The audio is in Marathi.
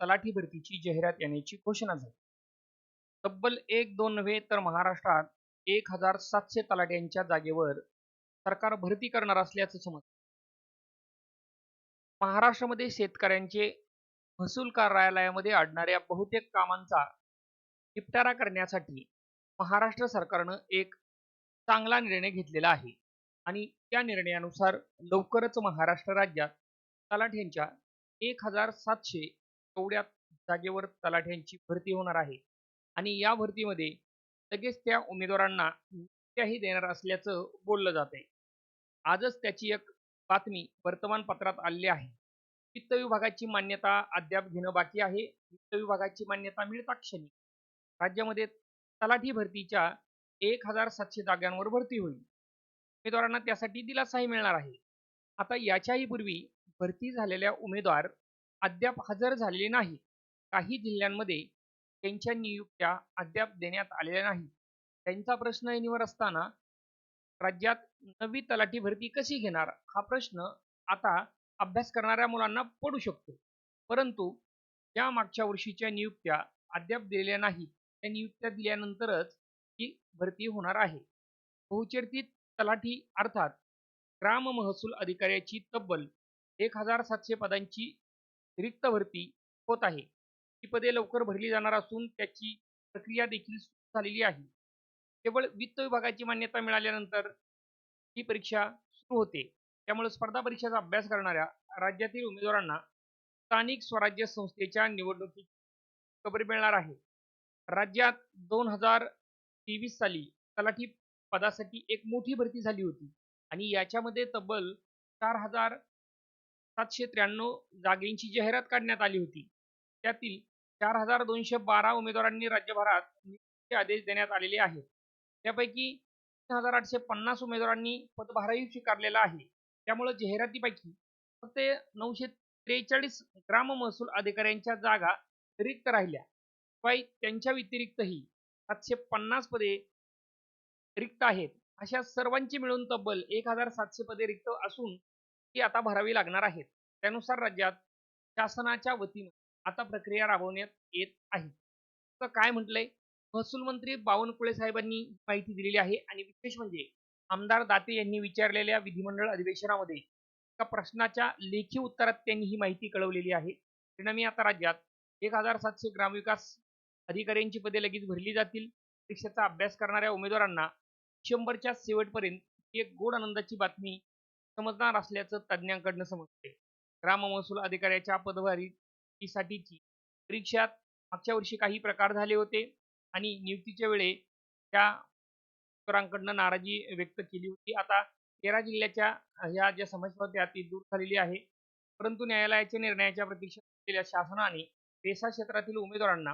तलाठी भरतीची जाहिरात येण्याची घोषणा झाली. तब्बल एक दोन नव्हे तर महाराष्ट्रात एक हजार सातशे तलाट्यांच्या जागेवर सरकार भरती करणार असल्याचं समज महाराष्ट्रामध्ये शेतकऱ्यांचे महसूल कार्यालयामध्ये अडणाऱ्या बहुतेक कामांचा निपटारा करण्यासाठी महाराष्ट्र सरकारनं एक चांगला निर्णय घेतलेला आहे आणि त्या निर्णयानुसार लवकरच महाराष्ट्र राज्यात तलाठ्यांच्या एक हजार सातशे एवढ्या जागेवर तलाठ्यांची भरती होणार आहे. आणि या भरतीमध्ये लगेच त्या उमेदवारांना नियुक्त्याही देणार असल्याचं बोललं जात आहे आजच त्याची एक बातमी वर्तमानपत्रात आलेली आहे. वित्त विभागाची मान्यता अद्याप घेणं बाकी आहे. वित्त विभागाची मान्यता मिळता क्षणी. राज्यामध्ये तलाठी भरतीच्या एक हजार सातशे जागांवर भरती होईल. उमेदवारांना त्यासाठी दिलासाही मिळणार आहे. आता याच्याही पूर्वी भरती झालेल्या उमेदवार अद्याप हजर झालेले नाही. काही जिल्ह्यांमध्ये त्यांच्या नियुक्त्या अद्याप देण्यात आलेल्या नाही. त्यांचा प्रश्न ऐनीवर असताना राज्यात नवी तलाठी भरती कशी घेणार हा प्रश्न आता अभ्यास करणाऱ्या मुलांना पडू शकतो. परंतु ज्या मागच्या वर्षीच्या नियुक्त्या अद्याप दिलेल्या नाही. त्या नियुक्त्या दिल्यानंतरच ही भरती होणार आहे. बहुचर्चित तलाठी अर्थात ग्राम महसूल अधिकाऱ्याची तब्बल एक हजार सातशे पदांची रिक्त भरती होत आहे. ही पदे लवकर भरली जाणार असून त्याची प्रक्रिया देखील सुरू झालेली आहे. केवळ वित्त विभागाची मान्यता मिळाल्यानंतर ही परीक्षा सुरू होते. त्यामुळे स्पर्धा परीक्षेचा अभ्यास करणाऱ्या राज्यातील उमेदवारांना स्थानिक स्वराज्य संस्थेच्या निवडणुकीत खबर मिळणार आहे. राज्यात दोन हजार तेवीस साली तलाठी पदासाठी एक मोठी भरती झाली होती आणि याच्यामध्ये तब्बल चार हजार सातशे त्र्याण्णव जागेंची जाहिरात काढण्यात आली होती. त्यातील चार हजार दोनशे बारा उमेदवारांनी राज्यभरात नियुक्तीचे आदेश देण्यात आलेले आहेत. त्यापैकी तीन हजार आठशे पन्नास उमेदवारांनी पदभारही स्वीकारलेला आहे. त्यामुळे जाहिरातीपैकी फक्त नऊशे त्रेचाळीस ग्राम महसूल अधिकाऱ्यांच्या जागा रिक्त राहिल्या. शिवाय त्यांच्या व्यतिरिक्तही सातशे पन्नास पदे रिक्त आहेत. अशा सर्वांची मिळून तब्बल एक हजार सातशे पदे रिक्त असून ती आता भरावी लागणार आहेत. त्यानुसार राज्यात शासनाच्या वतीनं आता प्रक्रिया राबवण्यात येत आहे. तर काय म्हटलंय? महसूल मंत्री बावनकुळे साहेबांनी माहिती दिलेली आहे आणि विशेष म्हणजे आमदार दाते यांनी विचारलेल्या विधिमंडळ अधिवेशनामध्ये एका प्रश्नाच्या लेखी उत्तरात त्यांनी ही माहिती कळवलेली आहे. परिणामी आता राज्यात एक हजार सातशे ग्रामविकास अधिकाऱ्यांची पदे लगेच भरली जातील. परीक्षेचा अभ्यास करणाऱ्या उमेदवारांना डिसेंबरच्या शेवटपर्यंत एक गोड आनंदाची बातमी समजणार असल्याचं तज्ज्ञांकडनं समजते ग्राम महसूल अधिकाऱ्याच्या पदभारीसाठीची परीक्षात मागच्या वर्षी काही प्रकार झाले होते आणि नियुक्तीच्या वेळे त्या उमेदवारांकडनं नाराजी व्यक्त केली होती. आता तेरा जिल्ह्याच्या ह्या ज्या समस्या होत्या ती दूर झालेली आहे. परंतु न्यायालयाच्या निर्णयाच्या प्रतीक्षा केलेल्या शासनाने पेसा क्षेत्रातील उमेदवारांना